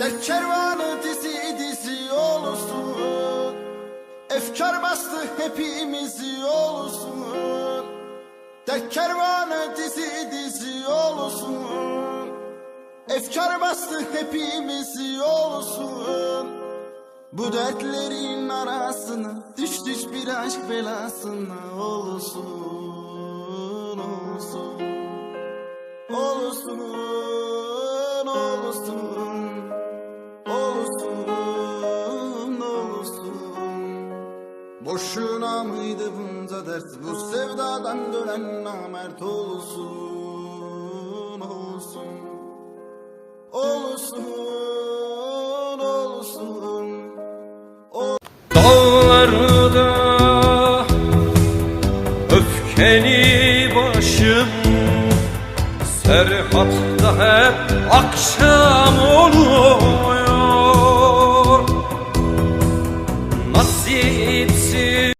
Dert kervanı dizi dizi olsun. Efkar bastı hepimizi olsun. Dert kervanı dizi dizi olsun. Efkar bastı hepimizi olsun. Bu dertlerin arasına Düş düş bir aşk belasına olsun Olsun Olsun Boşuna mıydı bunca dert? Bu sevdadan dönen namert olsun Olsun. Olsun Olsun. Dağlarda öfkeli başım Serhatta hep akşam oluyor Nasipsiz